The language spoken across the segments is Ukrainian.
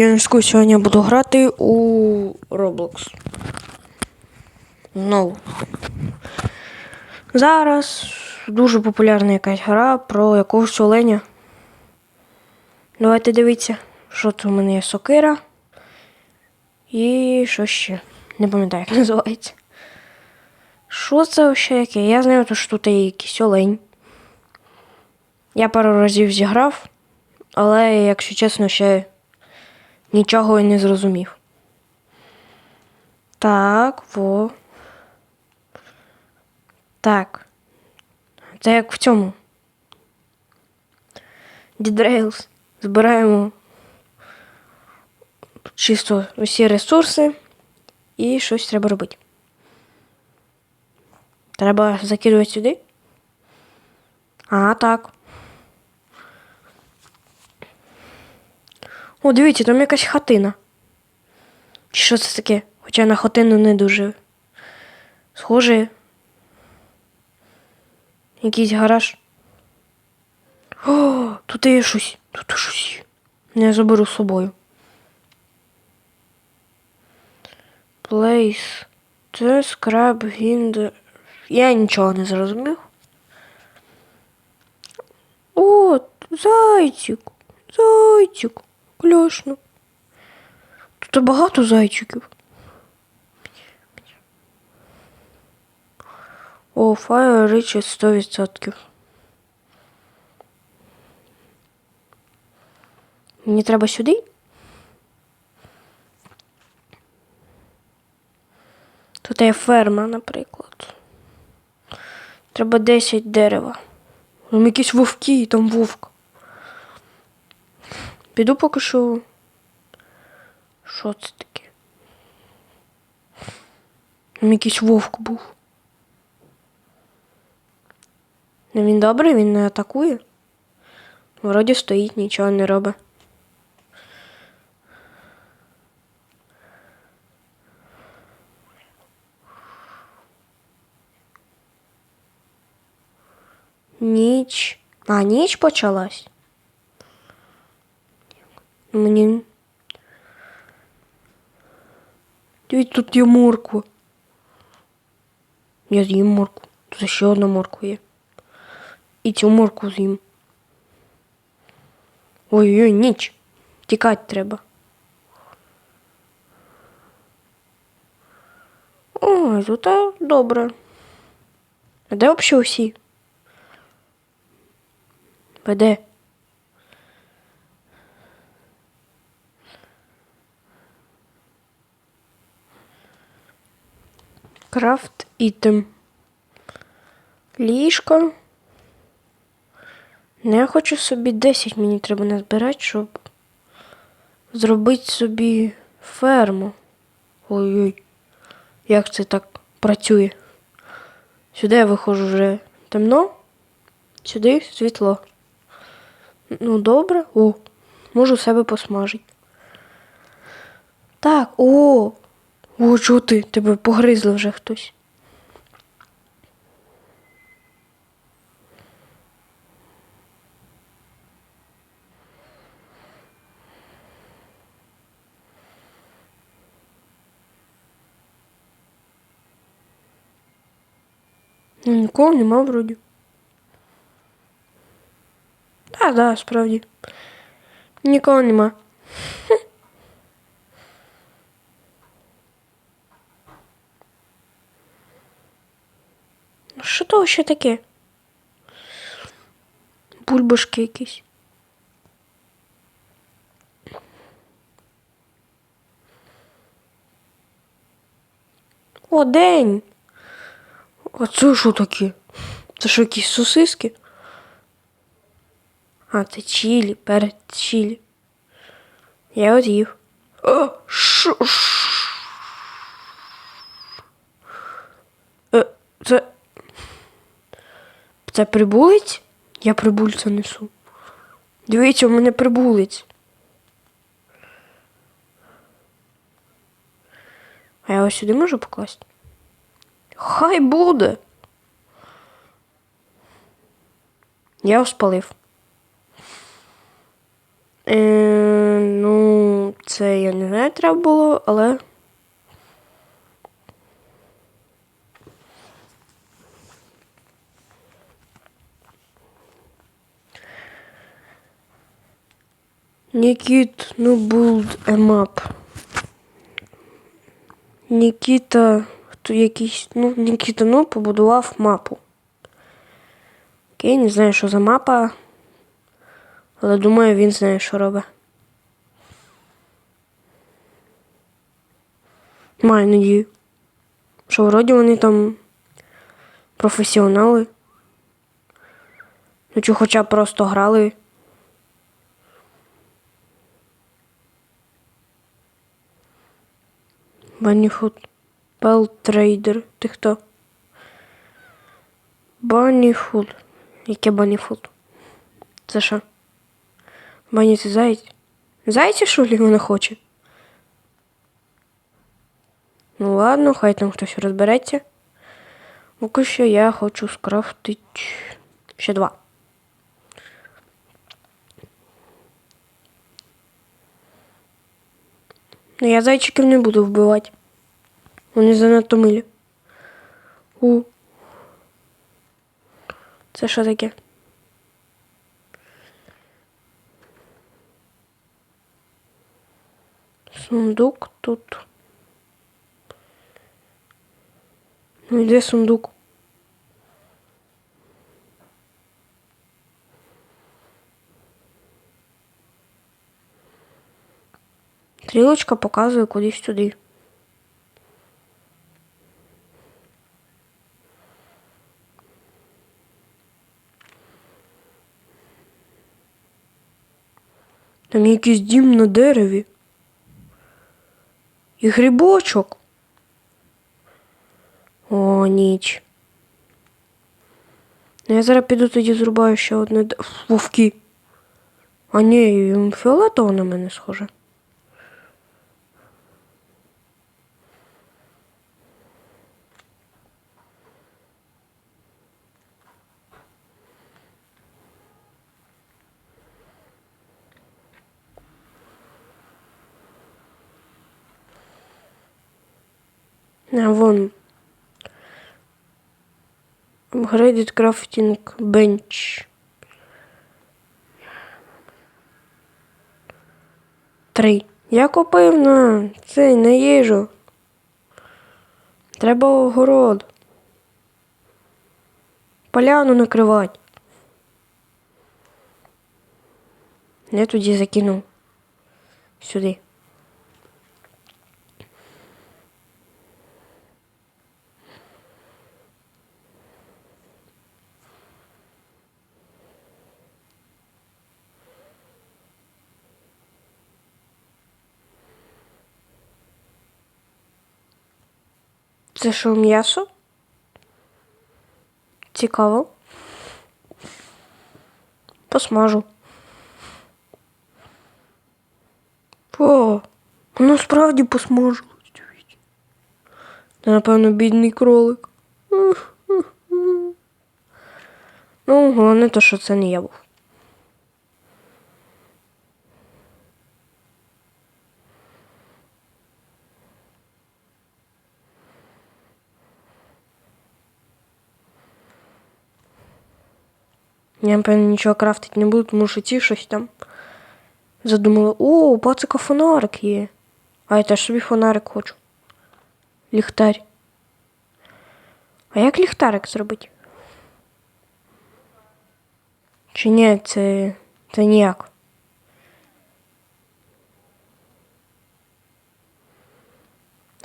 Я сьогодні буду грати у Roblox. Знову. Зараз дуже популярна якась гра про якогось оленя. Давайте дивіться, що це у мене є сокира. І що ще? Не пам'ятаю, як називається. Що це взагалі яке? Я знаю, що тут є якийсь олень. Я пару разів зіграв, але, якщо чесно, ще нічого і не зрозумів. Так, во. Так. Це як в цьому. Rails. Збираємо чисто усі ресурси і щось треба робити. Треба закидувати сюди. А, так. О, дивіться, там якась хатина. Чи що це таке? Хоча на хатину не дуже. Схоже. Якийсь гараж. О, тут є щось. Тут щось. Я заберу з собою. Place. Це скраб гіндер. Я нічого не зрозумів. О, зайчик. Зайчик. Класно. Тут багато зайчиків. О, Fire Reaches 100%. Мені треба сюди? Тут є ферма, наприклад. Треба 10 дерева. Там якісь вовки, там вовк. Піду поки що. Що це таке? Там якийсь вовк був. Ну він добрий, він не атакує. Вроді стоїть, нічого не робить. Ніч. А, ніч почалась. Мені. Дивіться, тут є морква. Я з'їм моркву. Тут ще одна морква є. І цю моркву з'їм. Ой-ой, ніч. Тікати треба. Ой, тут добре. А де взагалі усі? Веде. Крафт ітем. Ліжко. Ну, я хочу собі 10 мені треба назбирати, щоб зробити собі ферму. Ой-ой. Як це так працює? Сюди я виходжу вже темно, сюди світло. Ну, добре. О, можу себе посмажити. Так, о! О, чого ти? Тебе погризли вже хтось. Ну, Нікого нема вроді. Так, да, справді. Нікого нема. Що то ще таке? Бульбашки якісь. О, день! А це що таке? Це що якісь сосиски? А, це чилі, перед чилі. Я от їв. О, шо? ш- Е, Це. Це прибулець? Я прибульця несу. Дивіться, у мене прибулець. А я ось сюди можу покласти? Хай буде. Я його спалив. Е, ну, це я не знаю, треба було, але. Нікіт, ну build a. Нікіта, хто якийсь, ну, Нікіта, ну, побудував мапу. Окей, не знаю, що за мапа. Але думаю, він знає, що робить. Маю надію. Що вроді вони там професіонали. Ну чи хоча просто грали. Баніфут. Пел трейдер. Ти хто? Баніфут. Яке баніфут? Це що? Бані це заєць? Зайця, що ли, вона хоче? Ну ладно, хай там хтось розбереться. Поки що я хочу скрафтити ще два. Ну, я зайчиків не буду вбивати. Вони занадто милі. У. Це що таке? Сундук тут. Ну де сундук? Стрілочка показує кудись сюди. Там якийсь дім на дереві. І грибочок. О, ніч. Ну, я зараз піду тоді зрубаю ще одне вовки. А ні, фіолетово на мене схоже. Upgraded crafting bench. Три. Я купив на цей на їжу. Треба огород. Поляну накривати. Я тоді закинув сюди. Це що м'ясо? Цікаво. Посмажу. О, воно справді дивіться. Це, напевно, бідний кролик. Ну, головне то, що це не я був. Я, напевно, нічого крафтити не буду, тому що ті щось там задумали. О, у пацика фонарик є. А я теж собі фонарик хочу. Ліхтарь. А як ліхтарик зробити? Чи ні, це. це ніяк.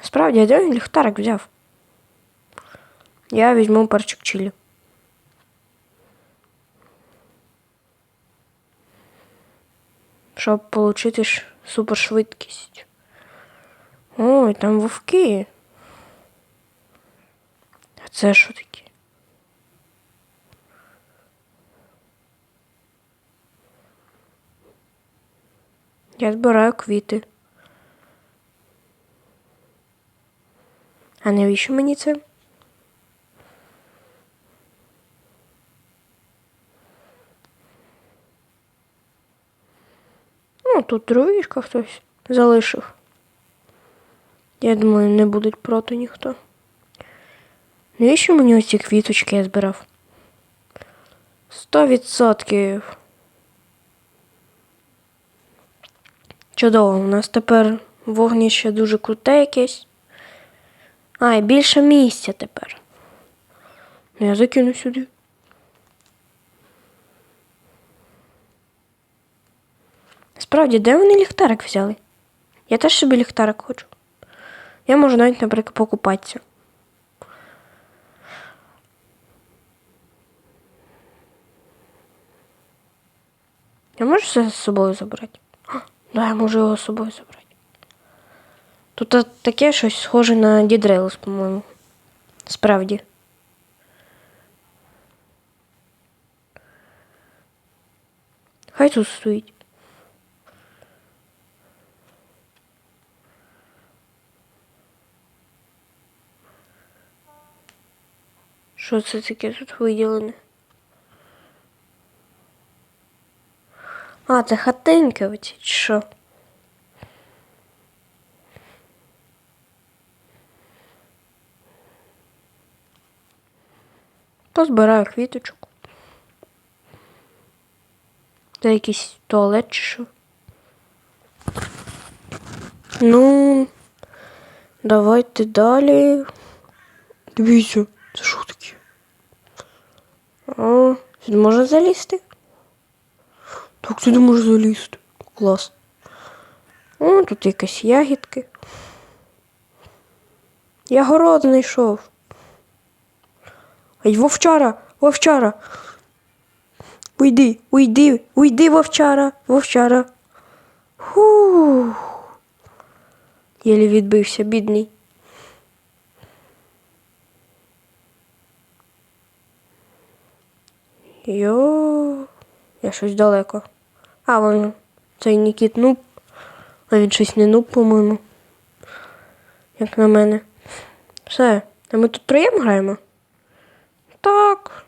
Справді, а де ліхтарик взяв? Я візьму парчик чилі. Щоб отримати супершвидкість. Ой, там вовки. А це що таке? Я збираю квіти. А навіщо мені це? Ну, тут дровішка хтось залишив. Я думаю, не будуть проти ніхто. Навіщо мені оці квіточки я збирав? Сто відсотків. Чудово, у нас тепер вогнище дуже круте якесь. А, і більше місця тепер. Ну, Я закину сюди. Справді, де вони ліхтарик взяли? Я теж собі ліхтарик хочу. Я можу навіть, наприклад, покупатися. Я можу це з собою забрати? А, Да, я можу його з собою забрати. Тут таке щось схоже на Дідрейлс, по-моєму. Справді. Хай тут стоїть. Що це таке тут виділене? А, це хатинки оці, чи що? Позбираю квіточок. Це якийсь туалет чи що? Ну, давайте далі. Дивіться, це що сюди можна залізти? Так, сюди можна залізти. Клас. О, тут якісь ягідки. Я город знайшов. Ай, вовчара, вовчара. Уйди, уйди, уйди, вовчара, вовчара. Фух. Єлі відбився, бідний. Йо, я щось далеко. А, вон цей Нікіт нуб. А він щось не нуб, по-моєму. Як на мене. Все. А ми тут троєм граємо? Так.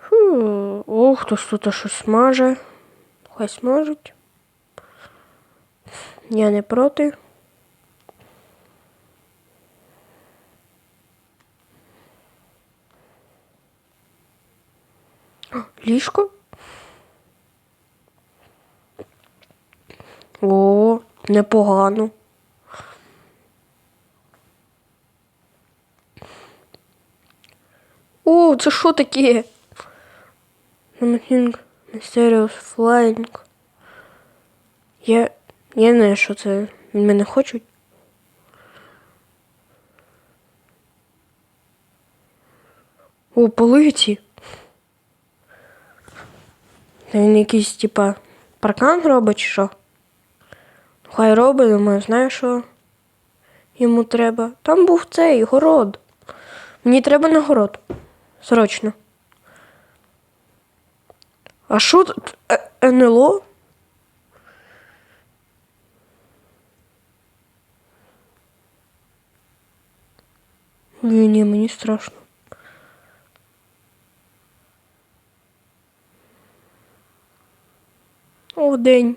Фу. О, хтось тут щось смаже. Хай смажуть. Я не проти. Ліжко? О, непогано. О, це що таке? Намітінг Mysterious Flying. Я. Я не знаю, що це. Мене хочуть. О, полиці. Та Він якийсь, типа, паркан робить, чи що? Хай робить, думаю, знаю, що йому треба. Там був цей город. Мені треба на город. Срочно. А що тут? Е- НЛО? Ні, ні, мені страшно. О, день.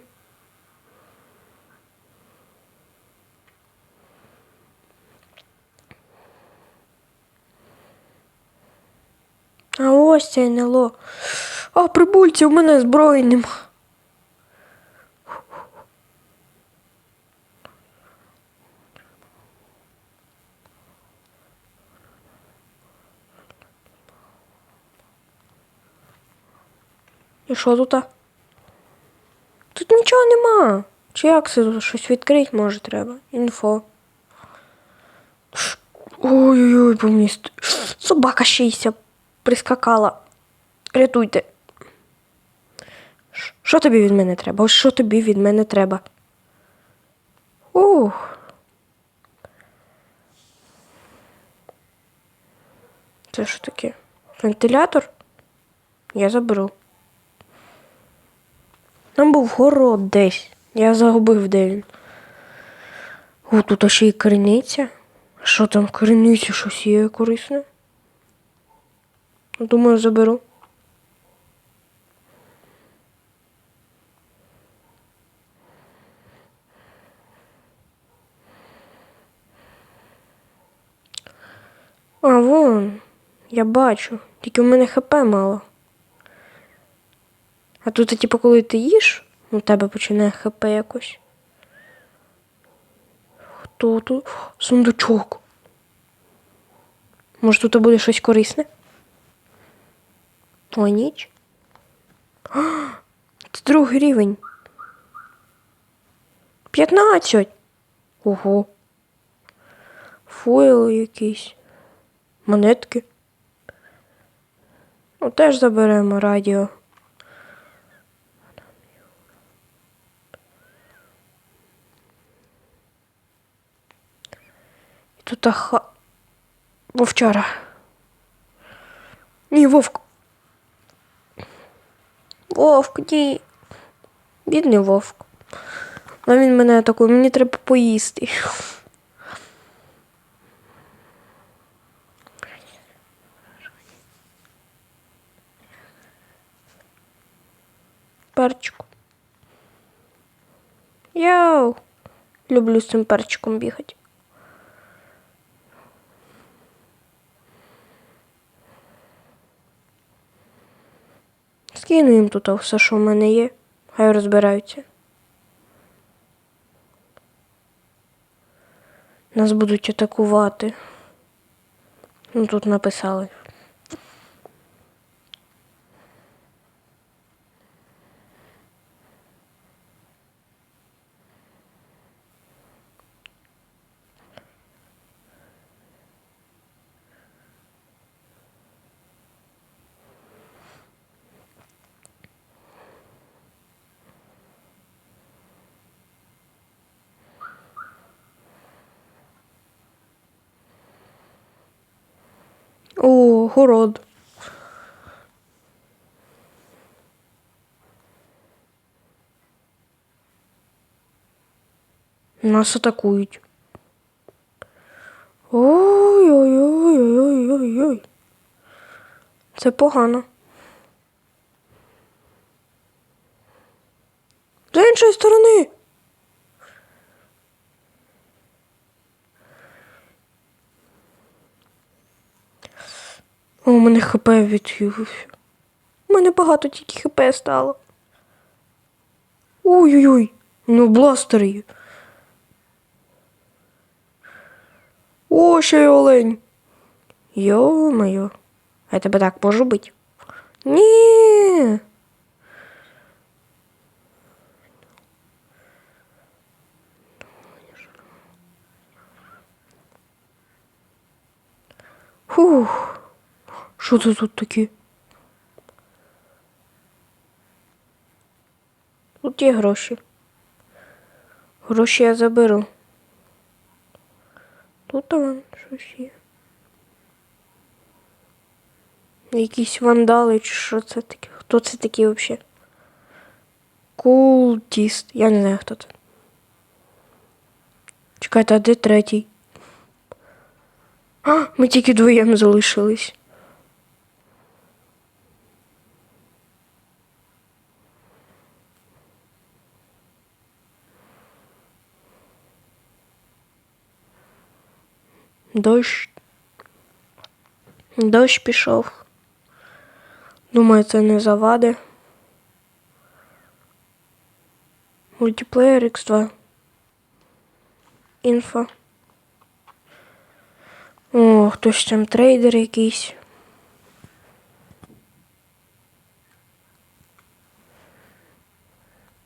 А ось це НЛО. А, прибульці, у мене зброї нема. І що тут? Тут нічого нема. Чи як це щось відкрити може треба? Інфо. Ой-ой-ой, по мені Собака щийся прискакала. Рятуйте. Що тобі від мене треба? Що тобі від мене треба? Ух. Це що таке? Вентилятор? Я заберу. Там був город десь. Я загубив де він. О, тут ще й криниця. Що там в криниці щось є корисне? Ну, думаю, заберу. А вон, я бачу, тільки в мене хп мало. А тут, типу, коли ти їш, у тебе починає хп якось. Хто тут? Сундучок. Може, тут буде щось корисне? О, ніч. А, Це другий рівень. 15. Ого. Фойл якийсь. Монетки. Ну, теж заберемо радіо. Тут аха. Вовчара. Ні, вовк. Вовк, ні. Бідний вовк. А він мене атакує, мені треба поїсти. Перчику. Йоу. Люблю з цим перчиком бігати. Скину їм тут все, що в мене є. Хай розбираються. Нас будуть атакувати. Ну, тут написали. О, город. Нас атакують. Ой-ой-ой-ой-ой-ой-ой. Це погано. З іншої сторони. О, у мене хп відхилився. У мене багато тільки хп стало. Ой-ой-ой, ну бластер є. О, ще й олень. Йо-моє. А я тебе так можу бити? Ні. Фух. Що це тут таке? Тут є гроші. Гроші я заберу. Тут там щось є. Якісь вандали чи що це таке? Хто це такий взагалі? Култіст. Я не знаю, хто це. Чекайте, а де третій? А, ми тільки двоєм залишились. Дощ. Дощ пішов. Думаю, це не завади. Мультиплеєр X2. Інфо. О, хтось там трейдер якийсь.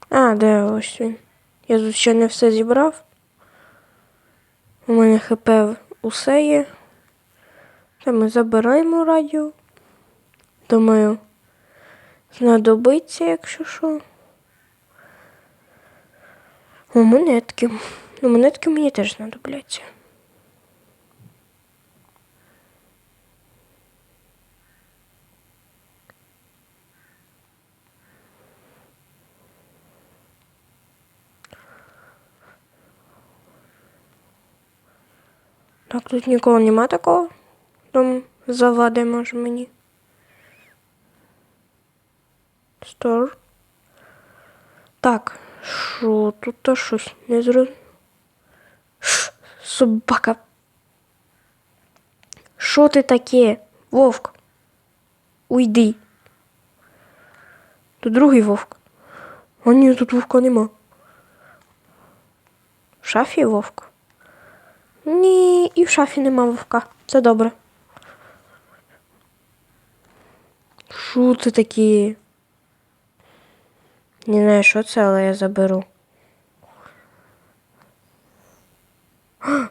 А, де ось він. Я тут ще не все зібрав. У мене ХП усе є. Це ми забираємо радіо. Думаю, знадобиться, якщо що. О, монетки. Ну, монетки мені теж знадобляться. Так, тут нікого нема такого. Там завади може мені. Стор. Так, що тут то щось не зрозуміло. Собака. Що ти таке? Вовк? Уйди. Тут другий вовк. А ні, тут вовка нема. В шафі вовк? Ні, і в шафі нема вовка. Це добре. Що це таке? Не знаю, що це, але я заберу.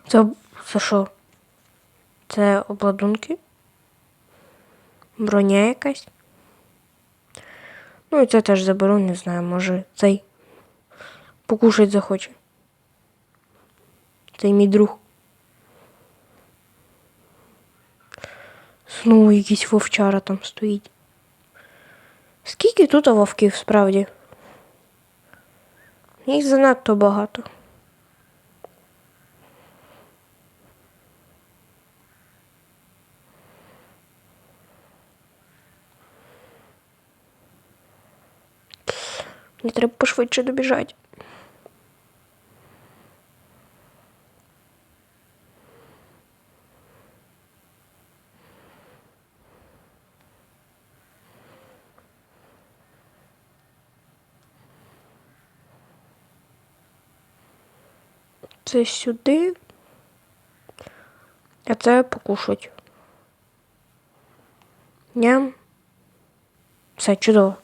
Це, це що? Це обладунки? Броня якась? Ну і це теж заберу, не знаю, може цей покушать захоче. Цей мій друг. Знову якийсь вовчара там стоїть. Скільки тут вовків справді? Їх занадто багато. Мені треба пошвидше добіжати. Це сюди. А це покушать. Ням. Все чудово.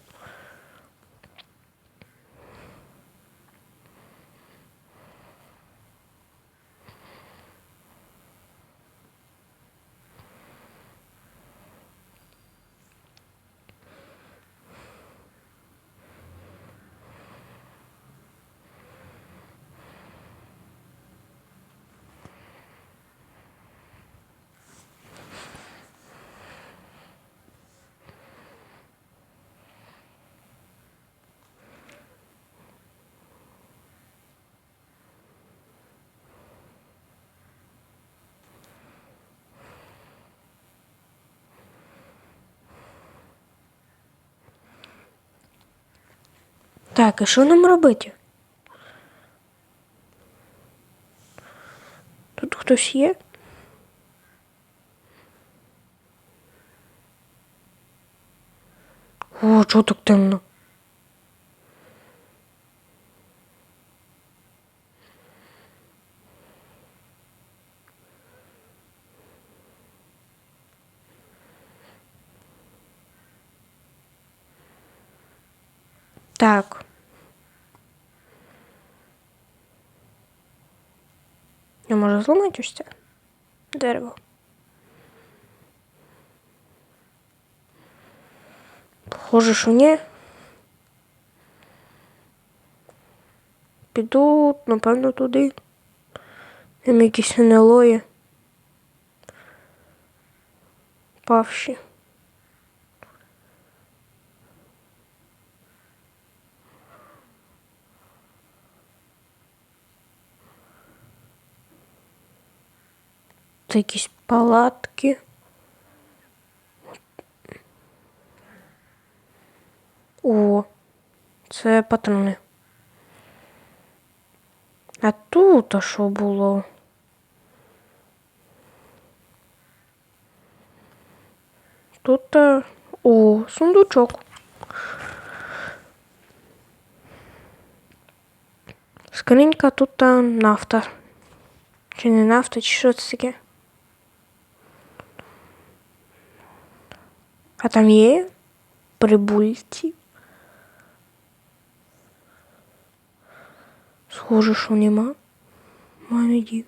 Так, і що нам робити? Тут хтось є? О, чого так темно? Так. Я можу зламати ось це дерево. Похоже, що ні. Піду, напевно, туди. Там якісь НЛО є. Павші. Це якісь палатки. О, це патрони. А тут а що було? Тут а, о, сундучок. Скринька тут а, нафта. Чи не нафта, чи що це таке? А там є прибульці? Схоже, що нема. Маю надію.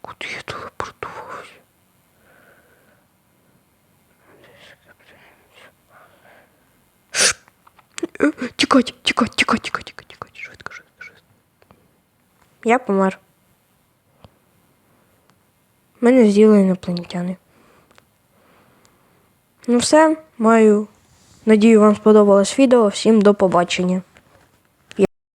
Куди я телепортувався? Е, Тікать, тікать, тікать, тікать, тікать, тікать. Швидко, швидко, швидко. Я помер. Мене з'їли інопланетяни. Ну все, маю. Надію, вам сподобалось відео. Всім до побачення.